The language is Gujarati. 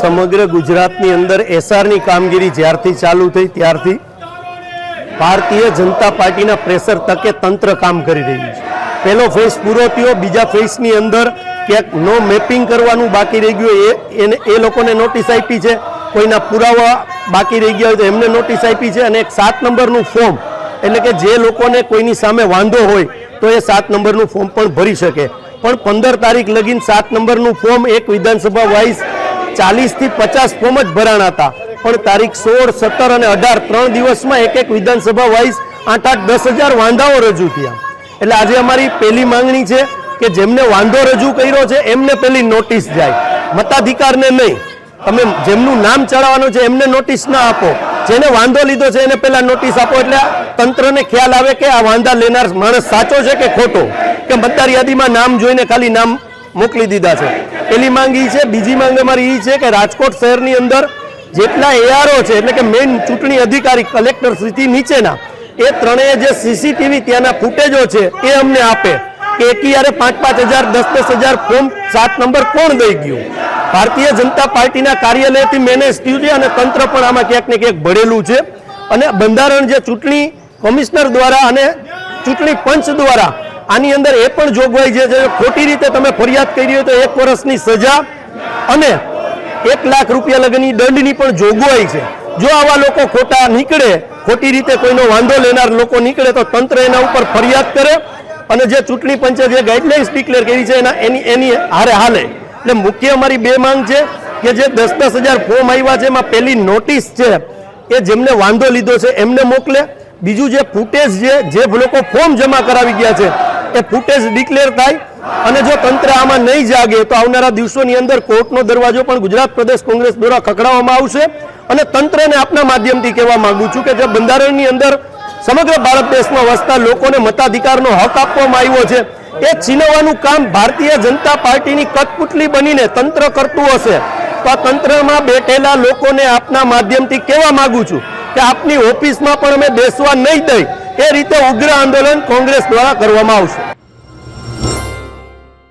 સમગ્ર ગુજરાતની અંદર એસઆરની કામગીરી જ્યારથી ચાલુ થઈ ત્યારથી ભારતીય જનતા પાર્ટીના પ્રેશર તકે તંત્ર કામ કરી રહ્યું છે. પહેલો ફેઝ પૂરો થયો, બીજા ફેઝની અંદર ક્યાંક નો મેપિંગ કરવાનું બાકી રહી ગયું એ એને એ લોકોને નોટિસ આપી છે. કોઈના પુરાવા બાકી રહી ગયા હોય તો એમને નોટિસ આપી છે અને એક સાત નંબરનું ફોર્મ એટલે કે જે લોકોને કોઈની સામે વાંધો હોય તો એ સાત નંબરનું ફોર્મ પણ ભરી શકે. પણ પંદર તારીખ લગીન સાત નંબરનું ફોર્મ એક વિધાનસભા વાઇઝ ચાલીસથી પચાસ ફોર્મ જ ભરાણા હતા. પણ તારીખ સોળ, સત્તર અને અઢાર ત્રણ દિવસમાં એક એક વિધાનસભા વાઇઝ આઠ આઠ દસ હજાર વાંધાઓ રજૂ થયા. એટલે આજે અમારી પહેલી માંગણી છે કે જેમને વાંધો રજૂ કર્યો છે, એમને પેલી નોટિસ જાય. મતાધિકારને નહીં. તમે જેમનું નામ ચડાવવાનું છે, એમને નોટિસ ના આપો. જેને વાંધો લીધો છે, એને પેલા નોટિસ આપો. એટલે તંત્રને ખ્યાલ આવે કે આ વાંધા લેનાર માણસ સાચો છે કે ખોટો? કે મતદાર યાદીમાં નામ જોઈને ખાલી નામ મોકલી દીધા છે. પેલી માંગ એ છે, બીજી માંગ અમારી એ છે કે રાજકોટ શહેરની અંદર જેટલા એઆરઓ છે, એટલે કે મેઇન ચૂંટણી અધિકારી કલેક્ટર શ્રીથી નીચેના, એ ત્રણેય જે સીસીટીવી ત્યાંના ફૂટેજો છે, એ અમને આપે. કે એકિયારે પાંચ પાંચ હજાર દસ દસ હજાર ફોર્મ, સાત નંબર કોણ દઈ ગયું? ભારતીય જનતા પાર્ટીના કાર્યાલયથી મેનેજ થયું છે અને તંત્ર પણ આમાં ક્યાંક ને ક્યાંક ભળેલું છે. અને બંધારણ જે ચૂંટણી કમિશનર દ્વારા અને ચૂંટણી પંચ દ્વારા આની અંદર એ પણ જોગવાઈ જે છે, ખોટી રીતે તમે ફરિયાદ કરી હોય તો એક વર્ષની સજા અને એક લાખ રૂપિયા લગ્નની દંડની પણ જોગવાઈ છે. જો આવા લોકો ખોટા નીકળે, ખોટી રીતે કોઈનો વાંધો લેનાર લોકો નીકળે તો તંત્ર એના ઉપર ફરિયાદ કરે અને જે ચૂંટણી પંચે જે ગાઈડલાઇન્સ ડિક્લેર કરી છે, એના એની એની હારે હાલે. એટલે મુખ્ય અમારી બે માંગ છે કે જે દસ દસ હજાર ફોર્મ આવ્યા છે, એમાં પહેલી નોટિસ છે એ જેમને વાંધો લીધો છે, એમને મોકલે. બીજું જે ફૂટેજ છે જે લોકો ફોર્મ જમા કરાવી ગયા છે એ ફૂટેજ ડિક્લેર થાય અને જો તંત્ર આમાં નહીં જાગે તો આવનારા દિવસોની અંદર કોર્ટનો દરવાજો પણ ગુજરાત પ્રદેશ કોંગ્રેસ દ્વારા ખખડાવવામાં આવશે. અને તંત્રને આપના માધ્યમથી કહેવા માંગુ છું કે જે બંધારણની અંદર સમગ્ર ભારત દેશમાં વસતા લોકોને મતાધિકારનો હક આપવામાં આવ્યો છે, એ છીનવવાનું કામ ભારતીય જનતા પાર્ટીની કટપુટલી બનીને તંત્ર કરતું હશે. તો આ તંત્રમાં બેઠેલા લોકોને આપના માધ્યમથી કહેવા માંગુ છું કે આપની ઓફિસમાં પણ અમે બેસવા નહીં દઈ. એ રીતે ઉગ્ર આંદોલન કોંગ્રેસ દ્વારા કરવામાં આવશે.